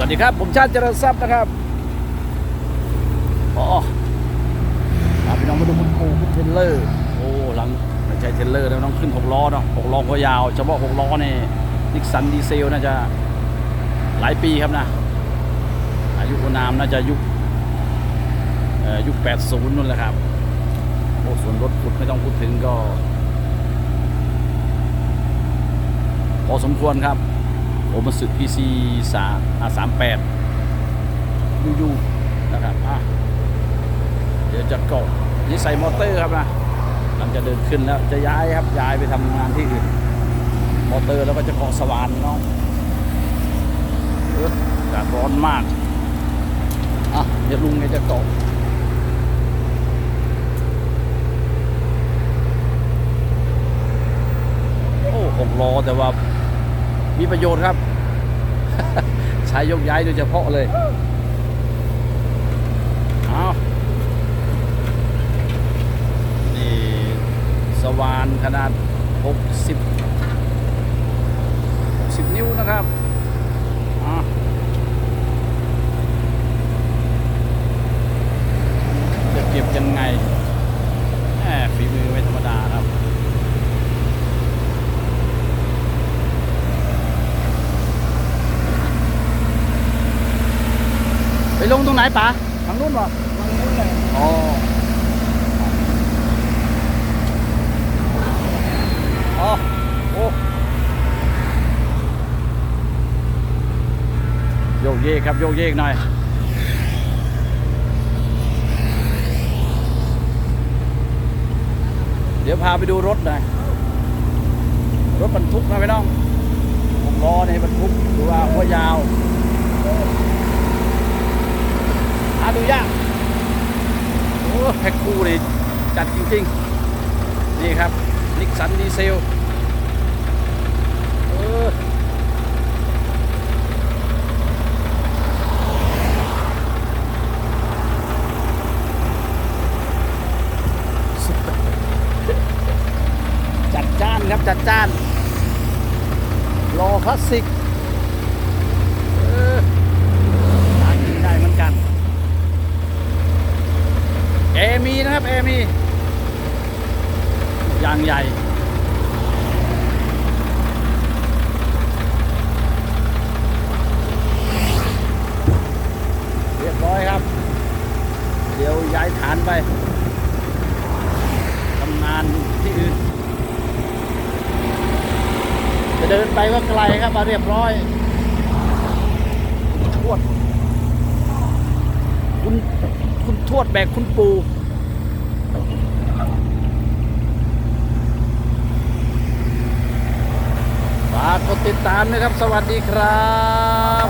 วัสดีครับ ผมชาติเจริญทรัพย์นะครับอ๋อพาพี่น้องมาดูคุณปูคุณเทรลเลอร์โอ้หลังไม่ใช่เทรลเลอร์แล้วน้องขึ้นหกล้อเนาะหกล้อก็ยาวเฉพาะหกล้อเนี่ยนิกสันดีเซลน่าจะหลายปีครับนะ อายุนามน่าจะยุคเอ่อยุค80นู่นแหละครับโอ้ส่วนรถขุดไม่ต้องพูดถึงก็ พอสมควรครับ โอมาสึพีซีสามอ่าสามแปดยูยูนะครับอะเดี๋ยวจะเกาะนี่ใส่มอเตอร์ครับนะหลังจะเดินขึ้นแล้วจะย้ายครับย้ายไปทำงานที่อื่น มอเตอร์แล้วก็จะเกาะสว่านเนาะเอออากาศร้อนมากอะเดี๋ยวลุงเนี่ยจะเกาะโอ้หกล้อแต่ว่า มีประโยชน์ครับ ใช้ยกย้ายโดยเฉพาะเลยเอานี่สว่านขนาด 60 60 นิ้วนะครับอ่าจะเก็บยังไงแหมฝีมือไม่ธรรมดาครับ ไปลงตรงไหนป๋าทางนู้นเหรอทางนู้นเลยอ๋ออ๋อโอ้โยกเยกครับโยกเยกหน่อยเดี๋ยวพาไปดูรถหน่อยรถบรรทุกนะพี่น้องหกล้อในบรรทุกหรือว่าหัวยาวหา ดูยากโอ้แพ็คคู่นี่จัดจริงๆ นี่ครับนิกสันดีเซลจัดจ้านครับ จัดจ้านรอคลาสสิกเออ ทานกินได้เหมือนกัน เอมีนะครับ เอมีอ ย่างใหญ่ เรียบร้อยครับ เดี๋ยวย้ายฐานไปทำงานที่อื่น จะเดินไปก็ไกลครับมาเรียบร้อยทวด คุณคุณทวดแบกคุณปูฝากกด ติดตามนะครับ สวัสดีครับ